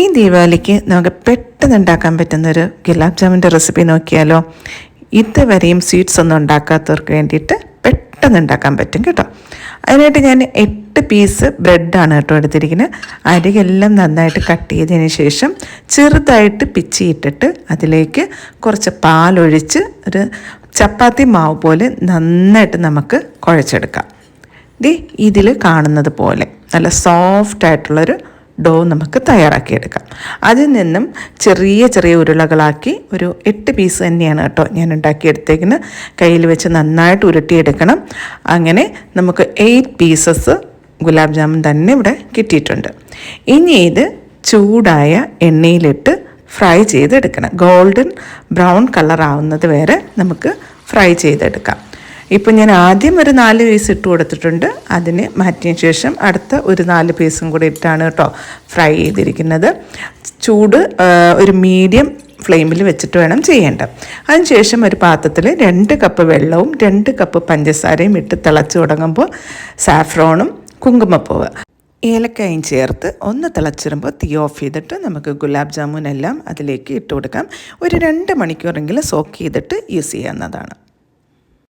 ഈ ദീപാവലിക്ക് നമുക്ക് പെട്ടെന്ന് ഉണ്ടാക്കാൻ പറ്റുന്നൊരു ഗുലാബ് ജാമുന്റെ റെസിപ്പി നോക്കിയാലോ? ഇതുവരെയും സ്വീറ്റ്സ് ഒന്നും ഉണ്ടാക്കാത്തവർക്ക് വേണ്ടിയിട്ട് പെട്ടെന്ന് ഉണ്ടാക്കാൻ പറ്റും കേട്ടോ. അതിനായിട്ട് ഞാൻ എട്ട് പീസ് ബ്രെഡാണ് കേട്ടോ എടുത്തിരിക്കുന്നത്. അരികെല്ലാം നന്നായിട്ട് കട്ട് ചെയ്തതിന് ശേഷം ചെറുതായിട്ട് പിച്ചിയിട്ടിട്ട് അതിലേക്ക് കുറച്ച് പാലൊഴിച്ച് ഒരു ചപ്പാത്തി മാവ് പോലെ നന്നായിട്ട് നമുക്ക് കുഴച്ചെടുക്കാം. ദേ ഇതിൽ കാണുന്നത് പോലെ നല്ല സോഫ്റ്റ് ആയിട്ടുള്ളൊരു ഡോ നമുക്ക് തയ്യാറാക്കിയെടുക്കാം. അതിൽ നിന്നും ചെറിയ ചെറിയ ഉരുളകളാക്കി ഒരു എട്ട് പീസ് തന്നെയാണ് കേട്ടോ ഞാൻ ഉണ്ടാക്കിയെടുത്തേക്കുന്നത്. കയ്യിൽ വെച്ച് നന്നായിട്ട് ഉരുട്ടിയെടുക്കണം. അങ്ങനെ നമുക്ക് എയ്റ്റ് പീസസ് ഗുലാബ് ജാമുൻ തന്നെ ഇവിടെ കിട്ടിയിട്ടുണ്ട്. ഇനി ഇത് ചൂടായ എണ്ണയിലിട്ട് ഫ്രൈ ചെയ്തെടുക്കണം. ഗോൾഡൻ ബ്രൗൺ കളർ ആവുന്നത് വരെ നമുക്ക് ഫ്രൈ ചെയ്തെടുക്കാം. ഇപ്പം ഞാൻ ആദ്യം ഒരു നാല് പീസ് ഇട്ട് കൊടുത്തിട്ടുണ്ട്. അതിന് മാറ്റിയ ശേഷം അടുത്ത ഒരു നാല് പീസും കൂടി ഇട്ടാണ് കേട്ടോ ഫ്രൈ ചെയ്തിരിക്കുന്നത്. ചൂട് ഒരു മീഡിയം ഫ്ലെയിമിൽ വെച്ചിട്ട് വേണം ചെയ്യേണ്ടത്. അതിനുശേഷം ഒരു പാത്രത്തിൽ രണ്ട് കപ്പ് വെള്ളവും രണ്ട് കപ്പ് പഞ്ചസാരയും ഇട്ട് തിളച്ച് തുടങ്ങുമ്പോൾ സാഫ്രോണും കുങ്കുമപ്പൂവ് ഏലക്കായും ചേർത്ത് ഒന്ന് തിളച്ചിടുമ്പോൾ തീ ഓഫ് ചെയ്തിട്ട് നമുക്ക് ഗുലാബ് ജാമുൻ എല്ലാം അതിലേക്ക് ഇട്ട് കൊടുക്കാം. ഒരു രണ്ട് മണിക്കൂറെങ്കിലും സോക്ക് ചെയ്തിട്ട് യൂസ് ചെയ്യാവുന്നതാണ്.